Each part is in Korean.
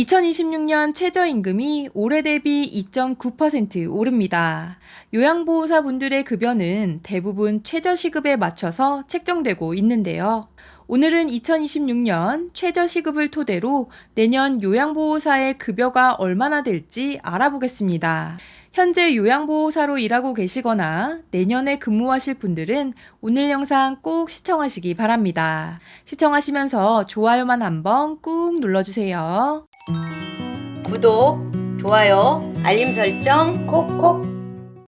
2026년 최저임금이 올해 대비 2.9% 오릅니다. 요양보호사 분들의 급여는 대부분 최저시급에 맞춰서 책정되고 있는데요. 오늘은 2026년 최저시급을 토대로 내년 요양보호사의 급여가 얼마나 될지 알아보겠습니다. 현재 요양보호사로 일하고 계시거나 내년에 근무하실 분들은 오늘 영상 꼭 시청하시기 바랍니다. 시청하시면서 좋아요만 한번 꾹 눌러주세요. 구독, 좋아요, 알림 설정 콕콕.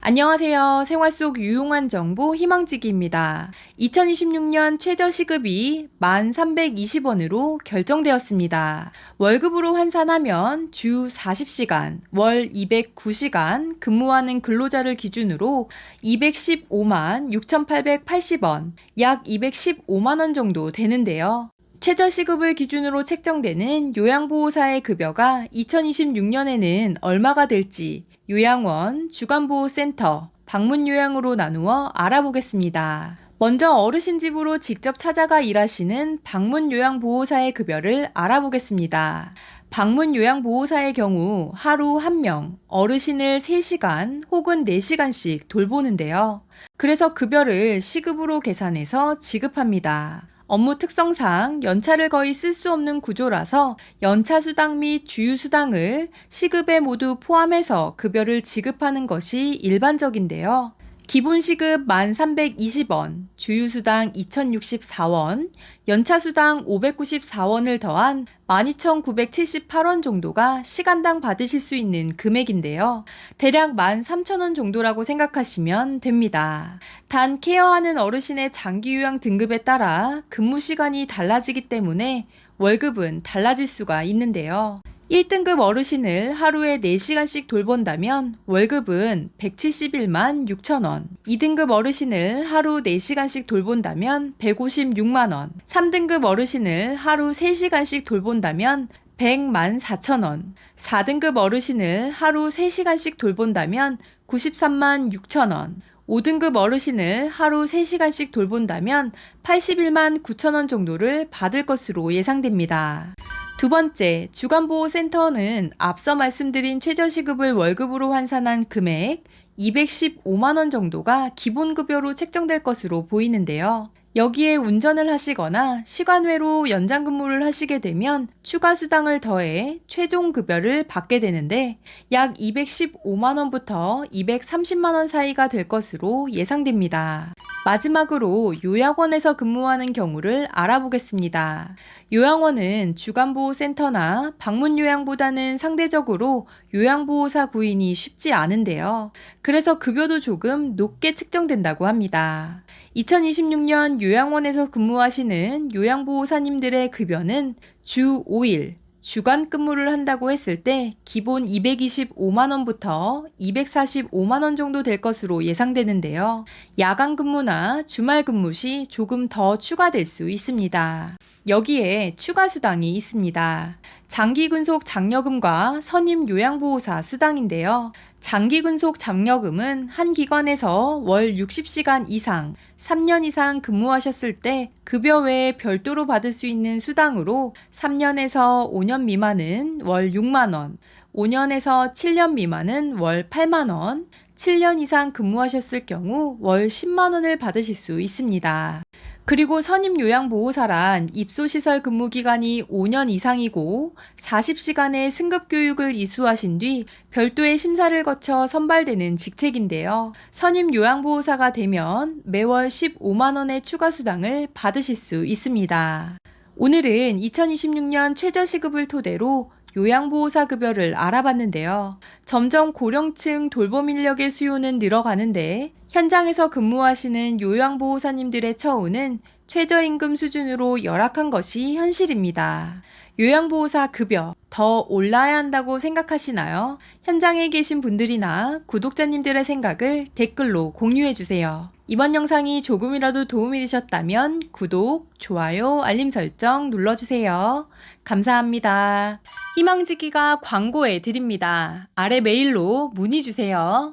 안녕하세요. 생활 속 유용한 정보 희망지기입니다. 2026년 최저시급이 1,320원으로 결정되었습니다. 월급으로 환산하면 주 40시간, 월 209시간 근무하는 근로자를 기준으로 215만 6,880원, 약 215만원 정도 되는데요. 최저시급을 기준으로 책정되는 요양보호사의 급여가 2026년에는 얼마가 될지 요양원, 주간보호센터, 방문요양으로 나누어 알아보겠습니다. 먼저 어르신 집으로 직접 찾아가 일하시는 방문요양보호사의 급여를 알아보겠습니다. 방문요양보호사의 경우 하루 한 명, 어르신을 3시간 혹은 4시간씩 돌보는데요. 그래서 급여를 시급으로 계산해서 지급합니다. 업무 특성상 연차를 거의 쓸 수 없는 구조라서 연차 수당 및 주유 수당을 시급에 모두 포함해서 급여를 지급하는 것이 일반적인데요. 기본 시급 1,320원, 주유 수당 2,064원, 연차 수당 594원을 더한 12,978원 정도가 시간당 받으실 수 있는 금액인데요. 대략 13,000원 정도라고 생각하시면 됩니다. 단 케어하는 어르신의 장기 요양 등급에 따라 근무 시간이 달라지기 때문에 월급은 달라질 수가 있는데요. 1등급 어르신을 하루에 4시간씩 돌본다면 월급은 171만 6천원. 2등급 어르신을 하루 4시간씩 돌본다면 156만원. 3등급 어르신을 하루 3시간씩 돌본다면 100만 4천원. 4등급 어르신을 하루 3시간씩 돌본다면 93만 6천원. 5등급 어르신을 하루 3시간씩 돌본다면 81만 9천원 정도를 받을 것으로 예상됩니다. 두 번째, 주간보호센터는 앞서 말씀드린 최저시급을 월급으로 환산한 금액 215만원 정도가 기본급여로 책정될 것으로 보이는데요. 여기에 운전을 하시거나 시간외로 연장 근무를 하시게 되면 추가 수당을 더해 최종 급여를 받게 되는데 약 215만원부터 230만원 사이가 될 것으로 예상됩니다. 마지막으로 요양원에서 근무하는 경우를 알아보겠습니다. 요양원은 주간보호센터나 방문요양보다는 상대적으로 요양보호사 구인이 쉽지 않은데요. 그래서 급여도 조금 높게 측정된다고 합니다. 2026년 요양원에서 근무하시는 요양보호사님들의 급여는 주 5일, 주간 근무를 한다고 했을 때 기본 225만원부터 245만원 정도 될 것으로 예상되는데요. 야간 근무나 주말 근무 시 조금 더 추가될 수 있습니다. 여기에 추가 수당이 있습니다. 장기 근속 장려금과 선임 요양보호사 수당인데요. 장기 근속 장려금은 한 기관에서 월 60시간 이상, 3년 이상 근무하셨을 때 급여 외에 별도로 받을 수 있는 수당으로 3년에서 5년 미만은 월 6만원, 5년에서 7년 미만은 월 8만원, 7년 이상 근무하셨을 경우 월 10만원을 받으실 수 있습니다. 그리고 선임 요양보호사란 입소시설 근무 기간이 5년 이상이고 40시간의 승급 교육을 이수하신 뒤 별도의 심사를 거쳐 선발되는 직책인데요. 선임 요양보호사가 되면 매월 15만원의 추가 수당을 받으실 수 있습니다. 오늘은 2026년 최저시급을 토대로 요양보호사 급여를 알아봤는데요. 점점 고령층 돌봄 인력의 수요는 늘어가는데 현장에서 근무하시는 요양보호사님들의 처우는 최저임금 수준으로 열악한 것이 현실입니다. 요양보호사 급여 더 올라야 한다고 생각하시나요? 현장에 계신 분들이나 구독자님들의 생각을 댓글로 공유해주세요. 이번 영상이 조금이라도 도움이 되셨다면 구독, 좋아요, 알림 설정 눌러주세요. 감사합니다. 희망지기가 광고해 드립니다. 아래 메일로 문의 주세요.